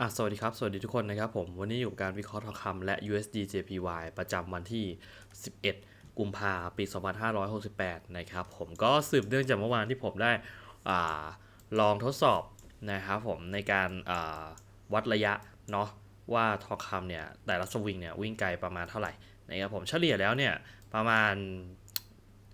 อะสวัสดีครับ สวัสดีทุกคนนะครับผม วันนี้อยู่กับการวิเคราะห์ทองคำและ USD JPY ประจำวันที่ 11 กุมภาปี 2568 นะครับผมก็สืบเนื่องจากเมื่อวานที่ผมได้อาลองทดสอบนะครับผมในการอ่าวัดระยะเนาะว่าทองคำเนี่ยแต่ละสวิงเนี่ยวิ่งไกลประมาณเท่าไหร่นะครับผมเฉลี่ยแล้วเนี่ยประมาณ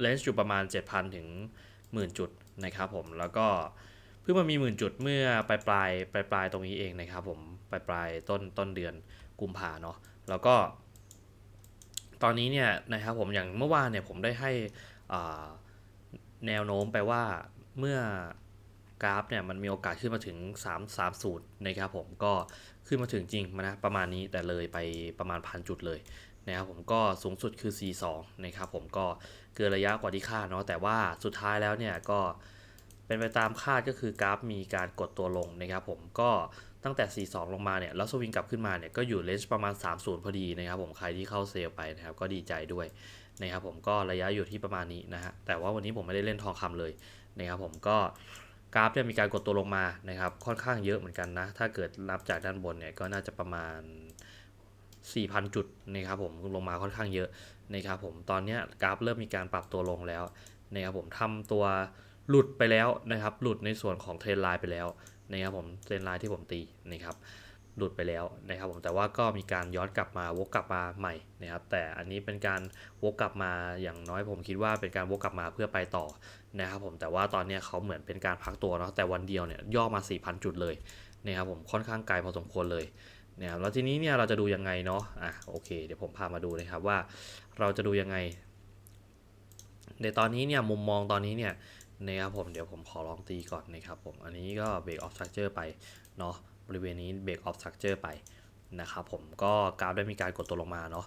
เลนส์อยู่ประมาณ 7,000 ถึง 10,000 จุดนะครับผมแล้วก็ พิ่งมามีหมื่นจุดเมื่อปลายปลายปลายปลายตรงนี้เองนะครับผมปลายปลายต้นต้นเดือนกุมภาเนาะแล้วก็ ตอนนี้เนี่ยนะครับผมอย่างเมื่อวานเนี่ยผมได้ให้แนวโน้มไปว่าเมื่อกราฟเนี่ยมันมีโอกาสขึ้นมาถึง 3 3 0นะครับผมก็ขึ้นมาถึงจริงนะประมาณนี้แต่เลยไปประมาณพันจุดเลยนะครับผมก็สูงสุดคือ C2 นะครับผมก็เกินระยะกว่าที่คาดเนาะแต่ว่าสุดท้ายแล้วเนี่ยก็ เป็นไปตามคาดก็คือกราฟมีการกดตัวลงนะครับผมก็ตั้งแต่ 42 ลงมาเนี่ยแล้วสวิงกลับขึ้นมาเนี่ยก็อยู่เลนจ์ประมาณ 30 พอดีนะครับผมใครที่เข้าเซลไปนะครับก็ดีใจด้วยนะครับผมก็ระยะอยู่ที่ประมาณนี้นะฮะแต่ว่าวันนี้ผมไม่ได้เล่นทองคำเลยนะครับผมก็กราฟเนี่ยมีการกดตัวลงมานะครับค่อนข้างเยอะเหมือนกันนะ ถ้าเกิดนับจากด้านบนเนี่ยก็น่าจะประมาณ 4,000 จุดนะครับผมลงมาค่อนข้างเยอะนะครับผมตอนนี้กราฟเริ่มมีการปรับตัวลงแล้วนะครับผมทำตัว หลุดไปแล้วนะครับ หลุดในส่วนของเทรนไลน์ไปแล้วนะครับผมเทรนไลน์ที่ผมตีนะครับหลุดไปแล้วนะครับผมแต่ว่าก็มีการย้อนกลับมาวกกลับมาใหม่นะครับ แต่อันนี้เป็นการวกกลับมาอย่างน้อยผมคิดว่าเป็นการวกกลับมาเพื่อไปต่อนะครับผมแต่ว่าตอนนี้เขาเหมือนเป็นการพักตัวเนาะแต่วันเดียวเนี่ยย่อมา 4,000 จุดเลยนะครับผมค่อนข้างไกลพอสมควรเลยนะครับแล้วทีนี้เนี่ยเราจะดูยังไงเนาะอะโอเค เดี๋ยวผมพามาดูนะครับว่าเราจะดูยังไง ในตอนนี้เนี่ยมุมมองตอนนี้เนี่ย นะครับผมเดี๋ยวผมขอลองตีก่อนนะครับผมอันนี้ก็ break off structure ไปเนาะบริเวณนี้ break off structure ไปนะครับผมก็กราฟได้มีการกดตัวลงมาเนาะ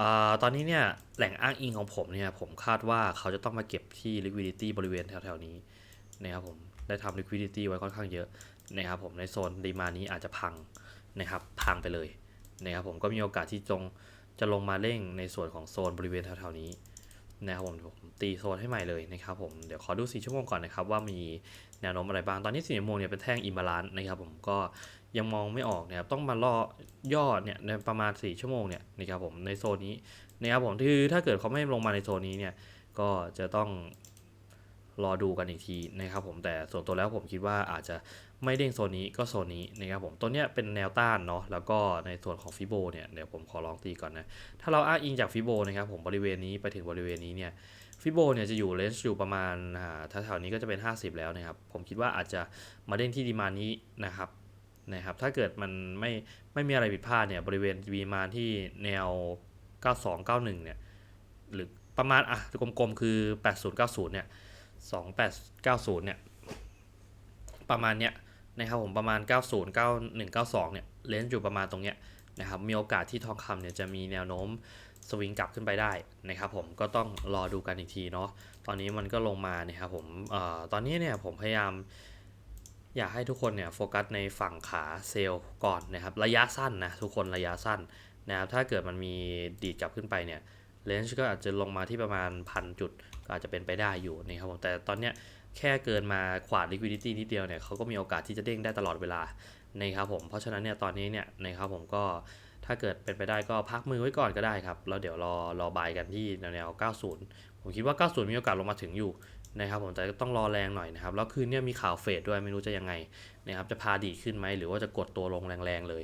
อาตอนนี้เนี่ยแหล่งอ้างอิงของผมเนี่ยผมคาดว่าเขาจะต้องมาเก็บที่ liquidity บริเวณแถวๆนี้นะครับผมได้ทำ liquidity ไว้ค่อนข้างเยอะนะครับผมในโซนดีมานี้อาจจะพังนะครับพังไปเลยนะครับผมก็มีโอกาสที่จงจะลงมาเร่งในส่วนของโซนบริเวณแถวๆนี้ นะครับผมผมตีโซนให้ใหม่เลยนะครับผมเดี๋ยวขอดู 4 ชั่วโมงก่อนนะครับว่ามีแนวโน้มอะไรบ้าง ตอนนี้4ชั่วโมงเนี่ยเป็นแท่งอิมบาลานซ์นะครับผมก็ยังมองไม่ออกนะครับต้องมาล่อย่อเนี่ยในประมาณ 4 ชั่วโมงเนี่ยนะครับผมในโซนนี้นะครับผมคือถ้าเกิดเขาไม่ลงมาในโซนนี้เนี่ยก็จะต้องรอดูกันอีกทีนะครับผมแต่ส่วนตัวแล้วผมคิดว่าอาจจะ ไม่เด้งโซนนี้ก็โซนนี้นะครับผมตัวเนี้ยเป็นแนวต้านเนาะแล้วก็ในส่วนของฟิโบเนี่ยเดี๋ยวผมขอลองตีก่อนนะ ถ้าเราอ้างอิงจากฟิโบนะครับผมบริเวณนี้ไปถึงบริเวณนี้เนี่ยฟิโบเนี่ยจะอยู่เลนส์อยู่ประมาณอ่าแถวๆนี้ก็จะเป็น 50 แล้วนะครับ ผมคิดว่าอาจจะมาเด้งที่ดีมานี้นะครับนะครับ ถ้าเกิดมันไม่ไม่มีอะไรผิดพลาดเนี่ยบริเวณดีมานที่แนว 9291 เนี่ยหรือประมาณอะกลมๆคือ 8090 เนี่ย 2890 เนี่ยประมาณเนี้ย นะครับผมประมาณ 90 91 92 เนี่ยเลนส์อยู่ประมาณตรงเนี้ยนะครับมีโอกาสที่ทองคำเนี่ยจะมีแนวโน้มสวิงกลับขึ้นไปได้นะครับผมก็ต้องรอดูกันอีกทีเนาะตอนนี้มันก็ลงมานะครับผมเอ่อตอนนี้เนี่ยผมพยายามอยากให้ทุกคนเนี่ยโฟกัสในฝั่งขาเซลล์ก่อนนะครับระยะสั้นนะทุกคนระยะสั้นนะครับถ้าเกิดมันมีดีดกลับขึ้นไปเนี่ยเลนส์ก็อาจจะลงมาที่ประมาณพันจุดก็อาจจะเป็นไปได้อยู่นะครับผมแต่ตอนเนี้ย แค่เกินมาขวาด liquidity นิดเดียวเนี่ยเขาก็มีโอกาสที่จะเด้งได้ตลอดเวลานะครับผมเพราะฉะนั้นเนี่ยตอนนี้เนี่ยนะครับผมก็ถ้าเกิดเป็นไปได้ก็พักมือไว้ก่อนก็ได้ครับแล้วเดี๋ยวรอรอบายกันที่แนว90 ผมคิดว่า 90 มีโอกาสลงมาถึงอยู่นะครับผมแต่ก็ต้องรอแรงหน่อยนะครับแล้วคืนเนี้มีข่าวเฟดด้วยไม่รู้จะยังไงนะครับจะพาดีขึ้นไหมหรือว่าจะกดตัวลงแรงๆเลย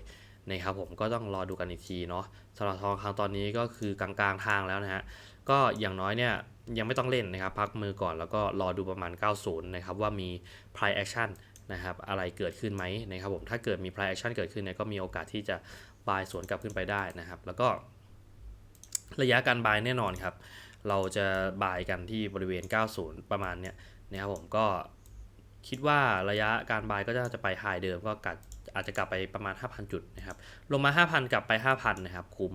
นะครับผมก็ต้องรอดูกันอีกทีเนาะสำหรับทองคำตอนนี้ก็คือกลางๆทางแล้วนะฮะ ก็อย่างน้อยเนี่ยยังไม่ต้องเล่นนะครับพักมือก่อนแล้วก็รอดูประมาณ 90 นะครับว่ามี price action นะครับอะไรเกิดขึ้นไหมนะครับผมถ้าเกิดมี price action เกิดขึ้นเนี่ยก็มีโอกาสที่จะบายสวนกลับขึ้นไปได้นะครับ แล้วก็ระยะการบายแน่นอนครับ เราจะบายกันที่บริเวณ 90 ประมาณเนี้ยนะครับผมก็คิดว่าระยะการบายก็จะไปไฮเดิมก็กัดอาจจะกลับไปประมาณ 5,000 จุดนะครับลงมา 5,000 กลับไป 5,000 นะครับ คุ้ม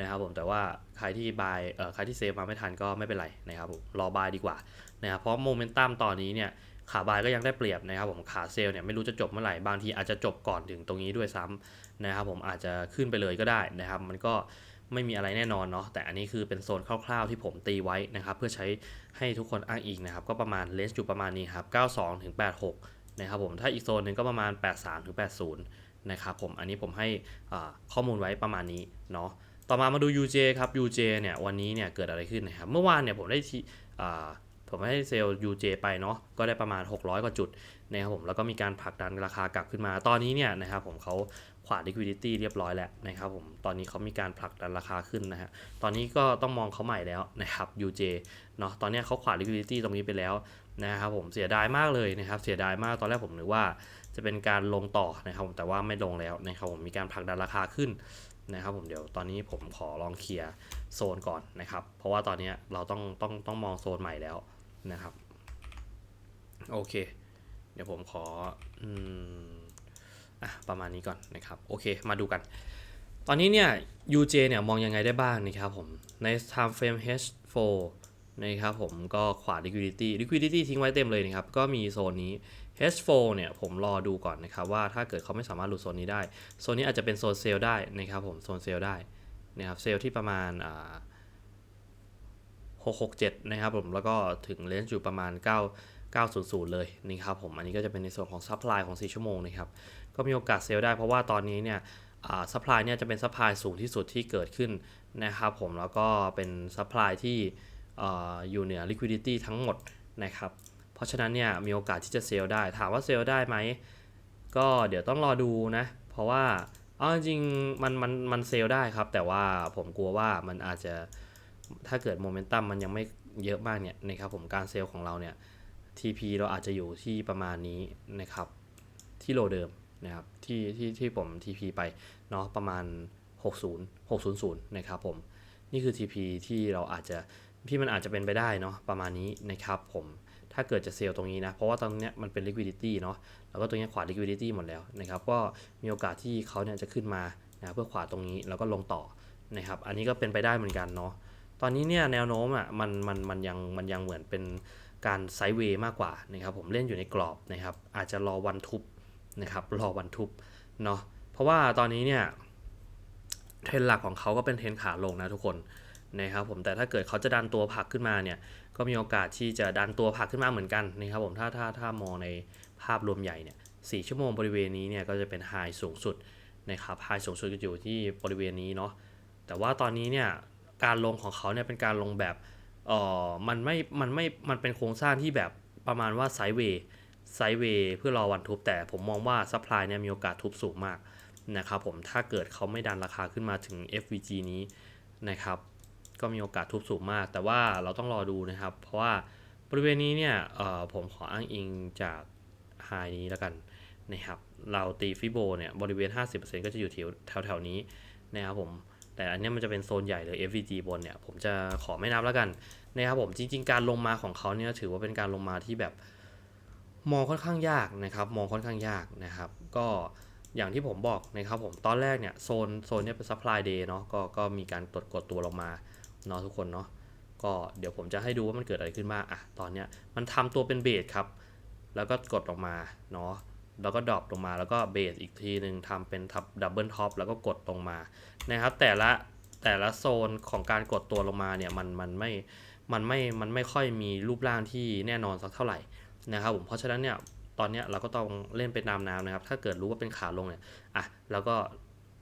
นะครับผมแต่ว่าใครที่บายเอ่อใครที่เซฟมาไม่ทันก็ไม่เป็นไรนะครับผมรอบายดีกว่านะครับเพราะโมเมนตัมตอนนี้เนี่ยขาบายก็ยังได้เปรียบนะครับผมขาเซลเนี่ยไม่รู้จะจบเมื่อไหร่บางทีอาจจะจบก่อนถึงตรงนี้ด้วยซ้ำนะครับผมอาจจะขึ้นไปเลยก็ได้นะครับ มันก็ไม่มีอะไรแน่นอนเนาะแต่อันนี้คือเป็นโซนคร่าวๆที่ผมตีไว้นะครับเพื่อใช้ให้ทุกคนอ้างอิงนะครับก็ประมาณเลนส์อยู่ประมาณนี้ครับ92ถึง86นะครับผมถ้าอีกโซนหนึ่งก็ประมาณ 83ถึง80นะครับผมอันนี้ผมให้ข้อมูลไว้ประมาณนี้เนาะ ต่อมามาดู UJ ครับ UJ เนี่ยวันนี้เนี่ยเกิดอะไรขึ้นนะครับ เมื่อวานเนี่ยผมได้ที่อ่าผมให้เซลล์ UJ ไปเนาะก็ได้ประมาณ 600 กว่าจุดนะครับผมแล้วก็มีการผลักดันราคากลับขึ้นมา ตอนนี้เนี่ยนะครับผมเขาขวา liquidity เรียบร้อยแล้วนะครับผมตอนนี้เขามีการผลักดันราคาขึ้นนะฮะตอนนี้ก็ต้องมองเขาใหม่แล้วนะครับ UJ เนาะตอนนี้เขาขวา liquidity ตรงนี้ไปแล้วนะครับผมเสียดายมากเลยนะครับเสียดายมากตอนแรกผมนึกว่าจะเป็นการลงต่อนะครับผมแต่ว่าไม่ลงแล้วนะครับผมมีการผลักดันราคาขึ้น นะครับผมเดี๋ยวตอนนี้ผมขอลองเคลียร์โซนก่อนนะครับ เพราะว่าตอนนี้เราต้องต้องต้องมองโซนใหม่แล้วนะครับ โอเค เดี๋ยวผมขออืมอะประมาณนี้ก่อนนะครับ โอเคมาดูกัน ตอนนี้เนี่ย UJ เนี่ยมองยังไงได้บ้างนะครับผมใน time frame H4 นะครับผมก็ขวา liquidity liquidity ทิ้งไว้เต็มเลยนะครับ ก็มีโซนนี้ H4 เนี่ยผมรอดูก่อนนะครับ ว่าถ้าเกิดเขาไม่สามารถหลุดโซนนี้ได้ โซนนี้อาจจะเป็นโซนเซลได้นะครับผมโซนเซลได้นะครับเซลที่ประมาณอ่า667 นะครับผมแล้วก็ถึงเลนส์อยู่ประมาณ 9 900 เลยนะครับผมอันนี้ก็จะเป็นในส่วนของซัพพลายของ 4 ชั่วโมงนะครับก็มีโอกาสเซลได้เพราะว่าตอนนี้เนี่ยซัพพลายเนี่ยจะเป็นซัพพลายสูงที่สุดที่เกิดขึ้นนะครับผมแล้วก็เป็นซัพพลายที่ อยู่เหนือ liquidity ทั้งหมดนะครับ เพราะฉะนั้นเนี่ยมีโอกาสที่จะเซลได้ ถามว่าเซลได้ไหม ก็เดี๋ยวต้องรอดูนะ เพราะว่าเอาจริงมันมันมันเซลได้ครับ แต่ว่าผมกลัวว่ามันอาจจะถ้าเกิดโมเมนตัมมันยังไม่เยอะมากเนี่ยนะครับผมการเซลของเราเนี่ย TP เราอาจจะอยู่ที่ประมาณนี้นะครับ ที่โลเดิมนะครับที่ที่ที่ผม TP ไปเนาะประมาณ 60 600นะครับผม นี่คือ TP ที่เราอาจจะ ที่มันอาจจะเป็นไปได้เนาะประมาณนี้นะครับผมถ้าเกิดจะเซลล์ตรงนี้นะ เพราะว่าตอนนี้มันเป็น liquidity เนาะแล้วก็ตรงนี้ขวา liquidity หมดแล้วนะครับ ก็มีโอกาสที่เขาเนี่ยจะขึ้นมานะเพื่อขวาตรงนี้แล้วก็ลงต่อนะครับ อันนี้ก็เป็นไปได้เหมือนกันเนาะตอนนี้เนี่ยแนวโน้มอะมันมันมันยังมันยังเหมือนเป็นการไซด์เวย์มากกว่านะครับ ผมเล่นอยู่ในกรอบนะครับ อาจจะรอวันทุบนะครับรอวันทุบเนาะเพราะว่าตอนนี้เนี่ยเทรนด์หลักของเขาก็เป็นเทรนด์ขาลงนะทุกคน นะครับผมแต่ถ้าเกิดเขาจะดันตัวผักขึ้นมาเนี่ยก็มีโอกาสที่จะดันตัวผักขึ้นมาเหมือนกันนะครับผมถ้าถ้าถ้ามองในภาพรวมใหญ่เนี่ยสชั่วโมงบริเวณนี้เนี่ยก็จะเป็นไฮสูงสุดนะครับไฮสูงสุดก็อยู่ที่บริเวณนี้เนาะแต่ว่าตอนนี้เนี่ยการลงของเขาเนี่ยเป็นการลงแบบเออมันไม่มันไม่มันเป็นโครงสร้างที่แบบประมาณว่าไซด์เวย์ไซด์เวย์เพื่อรอวันทุบแต่ผมมองว่าซัพพลายเนี่ยมีโอกาสทุบสูงมากนะครับผมถ้าเกิดเขาไม่ดันราคาขึ้นมาถึง FVG นี้นะครับ ก็มีโอกาสทุบสูงมาก แต่ว่าเราต้องรอดูนะครับ เพราะว่าบริเวณนี้เนี่ยผมขออ้างอิงจากไฮนี้แล้วกันนะครับเราตีฟิโบเนี่ยบริเวณ 50%ก็จะอยู่แถวแถวนี้นะครับผมแต่อันนี้มันจะเป็นโซนใหญ่เลย FVG บนเนี่ยผมจะขอไม่นับแล้วกันนะครับผมจริง ๆ การลงมาของเขาเนี่ยถือว่าเป็นการลงมาที่แบบมองค่อนข้างยากนะครับมองค่อนข้างยากนะครับ ก็อย่างที่ผมบอกนะครับผมตอนแรกเนี่ยโซนโซนเนี้ยเป็น supply day เนาะก็ก็มีการกดกดตัวลงมา เนาะทุกคนเนาะก็เดี๋ยวผมจะให้ดูว่ามันเกิดอะไรขึ้นบ้างอะตอนเนี้ยมันทำตัวเป็นเบสครับ แล้วก็กดออกมาเนาะแล้วก็ดรอปลงมาแล้วก็เบสอีกทีหนึ่งทำเป็นทับดับเบิลท็อปแล้วก็กดลงมานะครับ แต่ละแต่ละโซนของการกดตัวลงมาเนี่ยมันมันไม่มันไม่มันไม่ค่อยมีรูปร่างที่แน่นอนสักเท่าไหร่นะครับผมเพราะฉะนั้นเนี่ยตอนเนี้ยเราก็ต้องเล่นเป็นนามน้ำนะครับ ถ้าเกิดรู้ว่าเป็นขาลงเนี่ยอะแล้วก็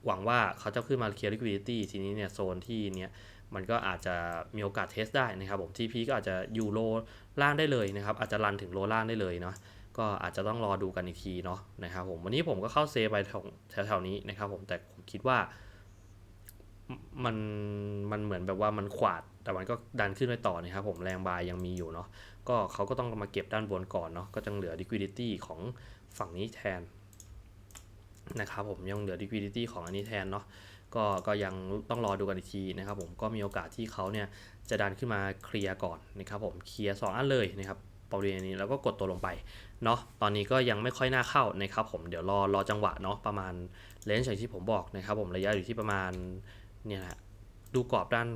หวังว่าเขาจะขึ้นมาเคลียร์ liquidity ทีนี้เนี่ยโซนที่เนี้ย มันก็อาจจะมีโอกาสเทสได้นะครับผม TP ก็อาจจะอยู่โลล่างได้เลยนะครับ อาจจะรันถึงโลล่างได้เลยเนาะก็อาจจะต้องรอดูกันอีกทีเนาะนะครับผมวันนี้ผมก็เข้าเซไปแถวๆนี้นะครับผมแต่ผมคิดว่ามันมันเหมือนแบบว่ามันขวาด แต่มันก็ดันขึ้นไปต่อนะครับผมแรงบายยังมีอยู่เนาะก็เขาก็ต้องมาเก็บด้านบนก่อนเนาะก็จะเหลือ liquidity ของฝั่งนี้แทน นะครับผมยังเหลือ liquidity ของอันนี้แทนเนาะก็ก็ยังต้องรอดูกันอีกทีนะครับผมก็มีโอกาสที่เขาเนี่ยจะดันขึ้นมาเคลียร์ก่อนนะครับผมเคลียร์สองอันเลยนะครับบริเวณนี้แล้วก็กดตัวลงไปเนาะตอนนี้ก็ยังไม่ค่อยน่าเข้านะครับผมเดี๋ยวรอรอจังหวะเนาะประมาณเลนส์อย่างที่ผมบอกนะครับผมระยะอยู่ที่ประมาณเนี่ยแหละดูกรอบด้าน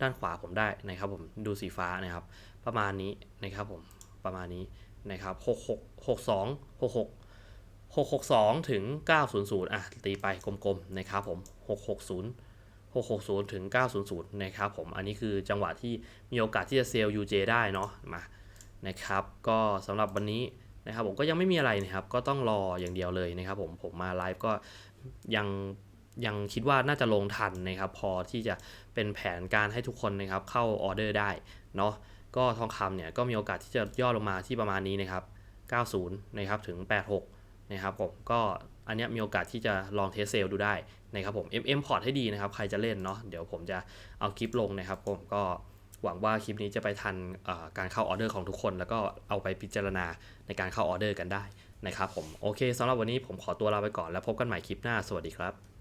ด้านขวาผมได้นะครับผมดูสีฟ้านะครับ ประมาณนี้นะครับผมประมาณนี้นะครับ 6 6 6 2 6 6 662 ถึง 900 อะ ตีไปกลมๆ นะครับผม 660 660 ถึง 900 นะครับผม อันนี้คือจังหวะที่มีโอกาสที่จะเซลล์ UJ ได้เนาะ มา นะครับ ก็สำหรับวันนี้นะครับผมก็ยังไม่มีอะไรนะครับ ก็ต้องรออย่างเดียวเลยนะครับผม ผมมาไลฟ์ก็ยังยังคิดว่าน่าจะลงทันนะครับ พอที่จะเป็นแผนการให้ทุกคนนะครับเข้าออเดอร์ได้เนาะ ก็ทองคำเนี่ยก็มีโอกาสที่จะย่อลงมาที่ประมาณนี้นะครับ 90 นะครับ ถึง 86 นะครับผมก็อันนี้มีโอกาสที่จะลองเทสเซลดูได้นะครับผม MM พอร์ตให้ดีนะครับ ใครจะเล่นเนาะเดี๋ยวผมจะเอาคลิปลงนะครับผมก็หวังว่าคลิปนี้จะไปทันการเข้าออเดอร์ของทุกคน แล้วก็เอาไปพิจารณาในการเข้าออเดอร์กันได้นะครับผมโอเคสำหรับวันนี้ผมขอตัวลาไปก่อนแล้วพบกันใหม่คลิปหน้าสวัสดีครับ